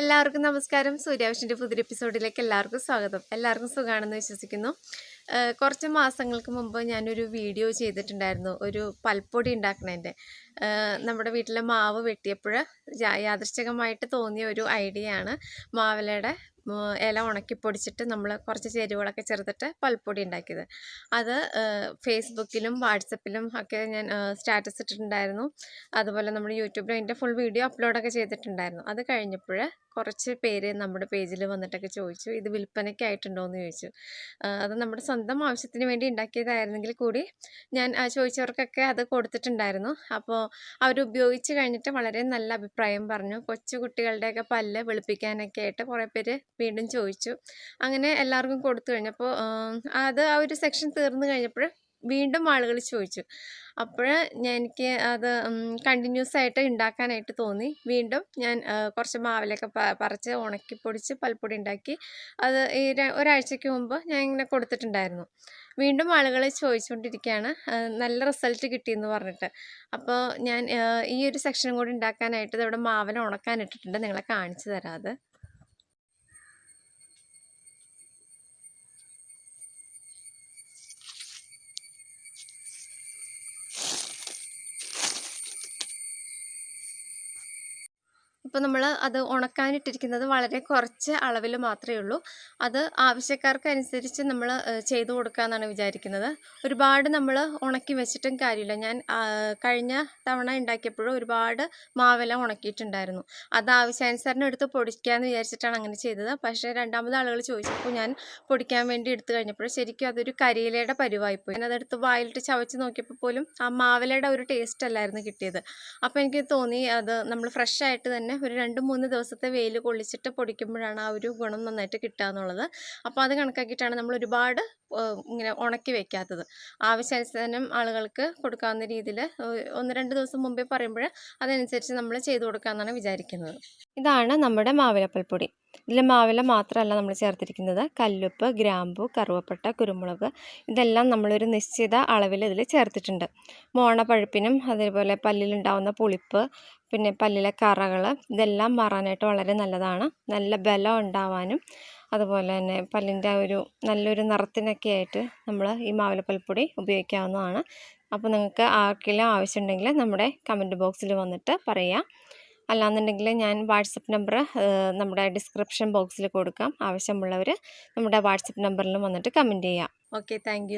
എല്ലാവർക്കും നമസ്കാരം. സൂര്യാവശ്യന്റെ പുതിയ എപ്പിസോഡിലേക്ക് എല്ലാവർക്കും സ്വാഗതം. എല്ലാവർക്കും സുഖമാണെന്ന് വിശ്വസിക്കുന്നു. കുറച്ച് മാസങ്ങൾക്ക് മുമ്പ് ഞാനൊരു വീഡിയോ ചെയ്തിട്ടുണ്ടായിരുന്നു. ഒരു പൽപ്പൊടി ഉണ്ടാക്കണതിന്റെ നമ്മുടെ വീട്ടിലെ മാവ് വെട്ടിയപ്പോൾ യാദൃശ്ചികമായിട്ട് തോന്നിയ ഒരു ഐഡിയ ആണ് മാവിലയുടെ ഇല ഉണക്കി പൊടിച്ചിട്ട് നമ്മൾ കുറച്ച് ചേരുവകളൊക്കെ ചേർത്തിട്ട് പൽപ്പൊടി ഉണ്ടാക്കിയത്. അത് ഫേസ്ബുക്കിലും വാട്സപ്പിലും ഒക്കെ ഞാൻ സ്റ്റാറ്റസ് ഇട്ടിട്ടുണ്ടായിരുന്നു. അതുപോലെ നമ്മുടെ യൂട്യൂബിലും അതിന്റെ ഫുൾ വീഡിയോ അപ്ലോഡൊക്കെ ചെയ്തിട്ടുണ്ടായിരുന്നു. അത് കഴിഞ്ഞപ്പോൾ കുറച്ച് പേര് നമ്മുടെ പേജിൽ വന്നിട്ടൊക്കെ ചോദിച്ചു ഇത് വിൽപ്പനയ്ക്കായിട്ടുണ്ടോ എന്ന് ചോദിച്ചു അത് നമ്മുടെ സ്വന്തം ആവശ്യത്തിന് വേണ്ടി ഉണ്ടാക്കിയതായിരുന്നെങ്കിൽ കൂടി ഞാൻ ചോദിച്ചവർക്കൊക്കെ അത് കൊടുത്തിട്ടുണ്ടായിരുന്നു. അപ്പോൾ അവർ ഉപയോഗിച്ച് കഴിഞ്ഞിട്ട് വളരെ നല്ല അഭിപ്രായം പറഞ്ഞു. കൊച്ചു കുട്ടികളുടെയൊക്കെ പല്ല് വെളുപ്പിക്കാനൊക്കെ ആയിട്ട് കുറേ പേര് വീണ്ടും ചോദിച്ചു. അങ്ങനെ എല്ലാവർക്കും കൊടുത്തു കഴിഞ്ഞപ്പോൾ അത് ആ ഒരു സെക്ഷൻ തീർന്നു കഴിഞ്ഞപ്പോൾ വീണ്ടും ആളുകൾ ചോദിച്ചു. അപ്പോൾ ഞാൻ എനിക്ക് അത് കണ്ടിന്യൂസ് ആയിട്ട് ഉണ്ടാക്കാനായിട്ട് തോന്നി. വീണ്ടും ഞാൻ കുറച്ച് മാവിലൊക്കെ പറിച്ച് ഉണക്കി പൊടിച്ച് പൽപ്പൊടി ഉണ്ടാക്കി അത് ഈ ഒരാഴ്ചയ്ക്ക് മുമ്പ് ഞാൻ ഇങ്ങനെ കൊടുത്തിട്ടുണ്ടായിരുന്നു. വീണ്ടും ആളുകൾ ചോദിച്ചുകൊണ്ടിരിക്കുകയാണ് നല്ല റിസൾട്ട് കിട്ടിയെന്ന് പറഞ്ഞിട്ട്. അപ്പോൾ ഞാൻ ഈ ഒരു സെക്ഷനും കൂടി ഉണ്ടാക്കാനായിട്ട് ഇവിടെ മാവിനെ ഉണക്കാൻ ഇട്ടിട്ടുണ്ട്. നിങ്ങളെ കാണിച്ചു തരാം അത്. ഇപ്പോൾ നമ്മൾ അത് ഉണക്കാനിട്ടിരിക്കുന്നത് വളരെ കുറച്ച് അളവിൽ മാത്രമേ ഉള്ളൂ. അത് ആവശ്യക്കാർക്കനുസരിച്ച് നമ്മൾ ചെയ്തു കൊടുക്കാമെന്നാണ് വിചാരിക്കുന്നത്. ഒരുപാട് നമ്മൾ ഉണക്കി വെച്ചിട്ടും കാര്യമില്ല. ഞാൻ കഴിഞ്ഞ തവണ ഉണ്ടാക്കിയപ്പോഴും ഒരുപാട് മാവില ഉണക്കിയിട്ടുണ്ടായിരുന്നു. അത് ആവശ്യാനുസരണം എടുത്ത് പൊടിക്കാമെന്ന് വിചാരിച്ചിട്ടാണ് അങ്ങനെ ചെയ്തത്. പക്ഷേ രണ്ടാമത് ആളുകൾ ചോദിച്ചപ്പോൾ ഞാൻ പൊടിക്കാൻ വേണ്ടി എടുത്തു കഴിഞ്ഞപ്പോൾ ശരിക്കും അതൊരു കരിയിലയുടെ പരുവായിപ്പോയി. ഞാൻ അതെടുത്ത് വായിലിട്ട് ചവച്ച് നോക്കിയപ്പോൾ പോലും ആ മാവിലയുടെ ഒരു ടേസ്റ്റ് അല്ലായിരുന്നു കിട്ടിയത്. അപ്പോൾ എനിക്ക് തോന്നി അത് നമ്മൾ ഫ്രഷ് ആയിട്ട് തന്നെ ഒരു രണ്ട് മൂന്ന് ദിവസത്തെ വെയിൽ കൊള്ളിച്ചിട്ട് പൊടിക്കുമ്പോഴാണ് ആ ഒരു ഗുണം നന്നായിട്ട് കിട്ടുക എന്നുള്ളത് അപ്പോൾ അത് കണക്കാക്കിയിട്ടാണ് നമ്മൾ ഒരുപാട് ഇങ്ങനെ ഉണക്കി വെക്കാത്തത്. ആവശ്യാനുസരണം ആളുകൾക്ക് കൊടുക്കാവുന്ന രീതിയിൽ ഒന്ന് രണ്ട് ദിവസം മുമ്പേ പറയുമ്പോൾ അതനുസരിച്ച് നമ്മൾ ചെയ്തു കൊടുക്കാമെന്നാണ് വിചാരിക്കുന്നത്. ഇതാണ് നമ്മുടെ മാവിലപ്പൽപ്പൊടി ഇതിൽ മാവില മാത്രമല്ല നമ്മൾ ചേർത്തിരിക്കുന്നത്. കല്ലുപ്പ് ഗ്രാമ്പു കറുവപ്പട്ട കുരുമുളക് ഇതെല്ലാം നമ്മളൊരു നിശ്ചിത അളവിൽ ഇതിൽ ചേർത്തിട്ടുണ്ട്. മോണപ്പഴുപ്പിനും അതേപോലെ പല്ലിലുണ്ടാവുന്ന പുളിപ്പ് പിന്നെ പല്ലിലെ കറകൾ ഇതെല്ലാം മാറാനായിട്ട് വളരെ നല്ലതാണ്. നല്ല ബലം ഉണ്ടാവാനും അതുപോലെ തന്നെ പല്ലിന്റെ ഒരു നല്ലൊരു നിറത്തിനൊക്കെ ആയിട്ട് നമ്മൾ ഈ മാവിലപ്പൽപ്പൊടി ഉപയോഗിക്കാവുന്നതാണ്. അപ്പോൾ നിങ്ങൾക്ക് ആർക്കെല്ലാം ആവശ്യമുണ്ടെങ്കിൽ നമ്മുടെ കമന്റ് ബോക്സിൽ വന്നിട്ട് പറയാം. അല്ലാന്നുണ്ടെങ്കിൽ ഞാൻ വാട്സപ്പ് നമ്പർ നമ്മുടെ ഡിസ്ക്രിപ്ഷൻ ബോക്സിൽ കൊടുക്കാം. ആവശ്യമുള്ളവർ നമ്മുടെ വാട്സപ്പ് നമ്പറിൽ വന്നിട്ട് കമന്റ് ചെയ്യാം. Okay thank